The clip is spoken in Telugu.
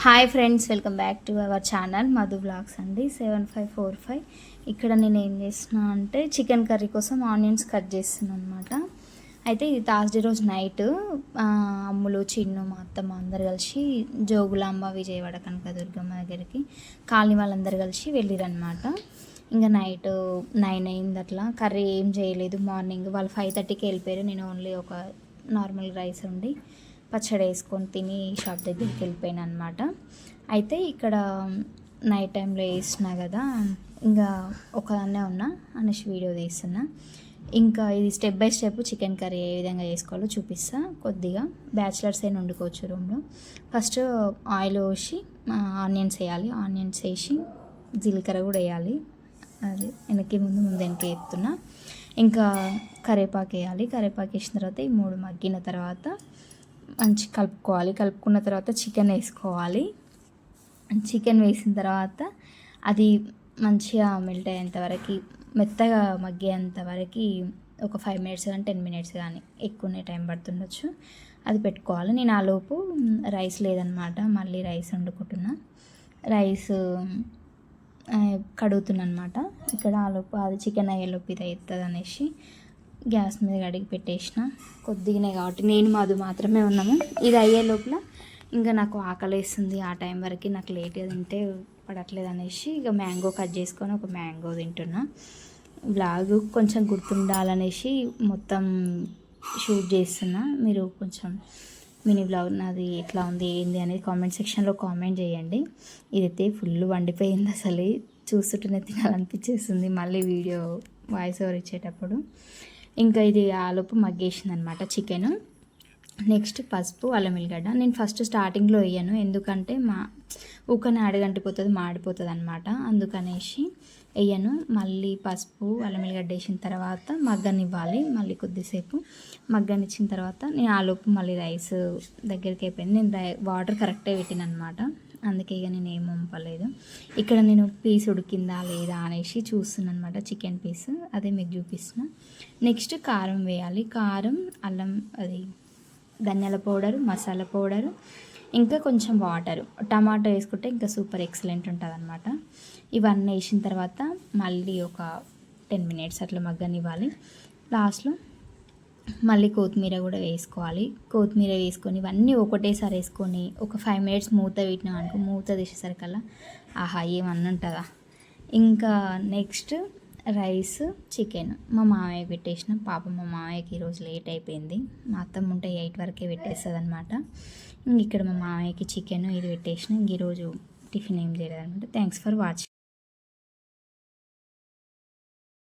Hi friends welcome back to our channel Madhu blogs అండి సెవెన్ ఫైవ్ ఫోర్ ఫైవ్ ఇక్కడ నేను ఏం చేస్తున్నా అంటే చికెన్ కర్రీ కోసం ఆనియన్స్ కట్ చేస్తున్నాను అనమాట అయితే ఇది థర్స్డే రోజు నైట్ అమ్ములు చిన్ను మా అత్తమ్మ అందరు కలిసి జోగులాంబ విజయవాడ కనకదుర్గమ్మ దగ్గరికి కాలనీ వాళ్ళందరూ కలిసి వెళ్ళిరనమాట ఇంకా నైట్ నైన్ అయింది అట్లా కర్రీ ఏం చేయలేదు మార్నింగ్ వాళ్ళు ఫైవ్ థర్టీకి వెళ్ళిపోయారు నేను ఓన్లీ ఒక నార్మల్ రైస్ ఉండి పచ్చడి వేసుకొని తిని షాప్ దగ్గరికి వెళ్ళిపోయాను అనమాట అయితే ఇక్కడ నైట్ టైంలో వేసినా కదా ఇంకా ఒకదాన్నే ఉన్నా అనేసి వీడియో తీస్తున్నా. ఇంకా ఇది step by step chicken curry ఏ విధంగా చేసుకోవాలో చూపిస్తా. కొద్దిగా బ్యాచిలర్స్ అయినా వండుకోవచ్చు రూమ్లో. ఫస్ట్ ఆయిల్ పోసి ఆనియన్స్ వేయాలి. ఆనియన్స్ వేసి జీలకర్ర కూడా వేయాలి. అది వెనక్కి ముందు ముందు వెనక్కి ఎత్తున్నా. ఇంకా కరివేపాకు వేయాలి. కరివేపాకు వేసిన తర్వాత ఈ మూడు మగ్గిన తర్వాత మంచి కలుపుకోవాలి. కలుపుకున్న తర్వాత చికెన్ వేసుకోవాలి. చికెన్ వేసిన తర్వాత అది మంచిగా మెల్ట్ అయ్యేంతవరకు మెత్తగా మగ్గేంతవరకు ఒక ఫైవ్ మినిట్స్ కానీ టెన్ మినిట్స్ కానీ ఎక్కువనే టైం పడుతుండొచ్చు. అది పెట్టుకోవాలి. నేను ఆ లోపు రైస్ లేదనమాట మళ్ళీ రైస్ వండుకుంటున్నా. రైస్ కడుగుతున్నా అనమాట ఇక్కడ ఆలోపు అది చికెన్ అయ్యేలోపు ఇది అవుతుంది అనేసి గ్యాస్ మీద కడిగి పెట్టేసిన. కొద్దిగానే కాబట్టి నేను మాది మాత్రమే ఉన్నాము. ఇది అయ్యే లోపల ఇంకా నాకు ఆకలి వేస్తుంది ఆ టైం వరకు. నాకు లేట్గా తింటే పడట్లేదు అనేసి ఇక మ్యాంగో కట్ చేసుకొని ఒక మ్యాంగో తింటున్నా. బ్లాగ్ కొంచెం గుర్తుండాలనేసి మొత్తం షూట్ చేస్తున్నా. మీరు కొంచెం మినీ బ్లాగ్ నాది ఎట్లా ఉంది ఏంది అనేది కామెంట్ సెక్షన్లో కామెంట్ చేయండి. ఇదైతే ఫుల్ వండిపోయింది అసలు. చూస్తుంటేనే తినాలనిపించేస్తుంది మళ్ళీ వీడియో వాయిస్ ఓవర్ ఇచ్చేటప్పుడు. ఇంకా ఇది ఆలోపు మగ్గేసింది అనమాట చికెన్. నెక్స్ట్ పసుపు అల్లం ఎల్లిగడ్డ. నేను ఫస్ట్ స్టార్టింగ్లో వేయను. ఎందుకంటే మా ఊకనే అడగంటిపోతుంది మాడిపోతుంది అనమాట అందుకనేసి వేయను. మళ్ళీ పసుపు అల్లం ఎల్లిగడ్డ వేసిన తర్వాత మగ్గనివ్వాలి. మళ్ళీ కొద్దిసేపు మగ్గనిచ్చిన తర్వాత నేను ఆలోపు మళ్ళీ రైస్ దగ్గరికి అయిపోయింది. నేను వాటర్ కరెక్టే పెట్టిన అనమాట అందుకే ఇక నేను ఏం పంపలేదు ఇక్కడ నేను పీస్ ఉడికిందా లేదా అనేసి చూస్తున్నాను అనమాట చికెన్ పీస్. అదే మీకు చూపిస్తున్నా. నెక్స్ట్ కారం వేయాలి. కారం అల్లం అది ధనియాల పౌడరు మసాలా పౌడరు ఇంకా కొంచెం వాటర్. టమాటో వేసుకుంటే ఇంకా సూపర్ ఎక్సలెంట్ ఉంటుంది అనమాట ఇవన్నీ వేసిన తర్వాత మళ్ళీ ఒక టెన్ మినిట్స్ అట్లా మగ్గనివ్వాలి. లాస్ట్లో మళ్ళీ కొత్తిమీర కూడా వేసుకోవాలి. కొత్తిమీర వేసుకొని ఇవన్నీ ఒకటేసారి వేసుకొని ఒక ఫైవ్ మినిట్స్ మూత పెట్టినాం అనుకో మూత తీసేసరికల్లా ఆహా ఏమన్నా ఉంటుందా ఇంకా నెక్స్ట్ రైస్ చికెన్ మా మామయ్య పెట్టేసిన పాప మా మామయ్యకి ఈరోజు లేట్ అయిపోయింది. మా అత్తమ్మ ఉంటే ఎయిట్ వరకే పెట్టేస్తుంది అనమాట ఇక్కడ మా మామయ్యకి చికెన్ ఇది పెట్టేసిన ఇంక ఈరోజు టిఫిన్ ఏం చేయలేదు అనమాట థ్యాంక్స్ ఫర్ వాచింగ్